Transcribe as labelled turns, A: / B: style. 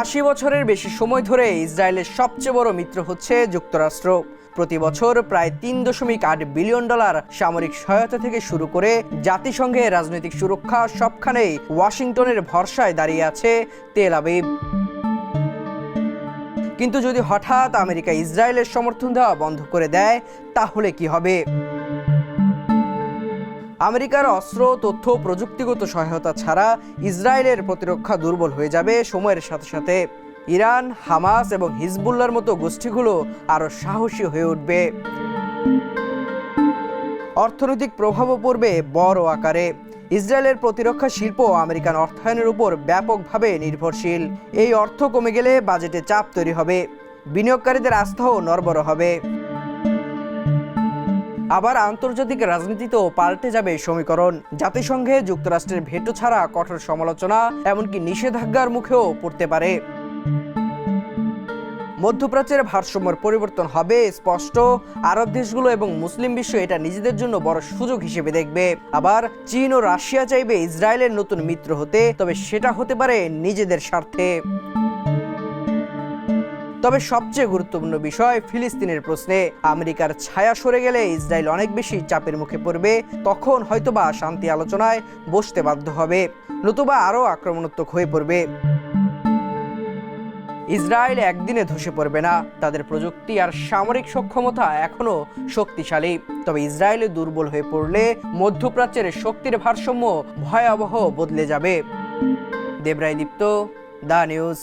A: আশি বছরের বেশি সময় ধরে ইসরায়েলের সবচেয়ে বড় মিত্র হচ্ছে যুক্তরাষ্ট্র। প্রতি বছর প্রায় তিন দশমিক আট বিলিয়ন ডলার সামরিক সহায়তা থেকে শুরু করে জাতিসংঘের রাজনৈতিক সুরক্ষা সবখানেই ওয়াশিংটনের ভরসায় দাঁড়িয়ে আছে তেল আবিব। কিন্তু যদি হঠাৎ আমেরিকা ইসরায়েলের সমর্থন দেওয়া বন্ধ করে দেয়, তাহলে কি হবে? আমেরিকার অস্ত্র, তথ্য প্রযুক্তিগত সহায়তা ছাড়া ইসরায়েলের প্রতিরক্ষা দুর্বল হয়ে যাবে সময়ের সাথে সাথে। ইরান, হামাস এবং হিজবুল্লার মতো গোষ্ঠীগুলো আরও সাহসী হয়ে উঠবে। অর্থনৈতিক প্রভাবও পড়বে বড় আকারে। ইসরায়েলের প্রতিরক্ষা শিল্প আমেরিকান অর্থায়নের উপর ব্যাপকভাবে নির্ভরশীল। এই অর্থ কমে গেলে বাজেটে চাপ তৈরি হবে। বিনিয়োগকারীদের আস্থাও নড়বড় হবে। আবার আন্তর্জাতিক রাজনীতিতেও পাল্টে যাবে সমীকরণ। জাতিসংঘে যুক্তরাষ্ট্রের ভেটো ছাড়া কঠোর সমালোচনা, এমনকি নিষেধাজ্ঞার মুখেও পড়তে পারে। মধ্যপ্রাচ্যের ভারসাম্যের পরিবর্তন হবে, স্পষ্ট। আরব দেশগুলো এবং মুসলিম বিশ্ব এটা নিজেদের জন্য বড় সুযোগ হিসেবে দেখবে। আবার চীন ও রাশিয়া চাইবে ইসরায়েলের নতুন মিত্র হতে, তবে সেটা হতে পারে নিজেদের স্বার্থে। তবে সবচেয়ে গুরুত্বপূর্ণ বিষয় ফিলিস্তিনের প্রশ্নে, আমেরিকার ছায়া সরে গেলে ইসরায়েল অনেক বেশি চাপের মুখে পড়বে, তখন হয়তোবা শান্তি আলোচনায় বসতে বাধ্য হবে, নতুবা আরও আক্রমণাত্মক হয়ে পড়বে। ইসরায়েল একদিনে ধসে পড়বে না, তাদের প্রযুক্তি আর সামরিক সক্ষমতা এখনও শক্তিশালী। তবে ইসরায়েলে দুর্বল হয়ে পড়লে মধ্যপ্রাচ্যের শক্তির ভারসাম্য ভয়াবহ বদলে যাবে। Debrai Dipta, the news.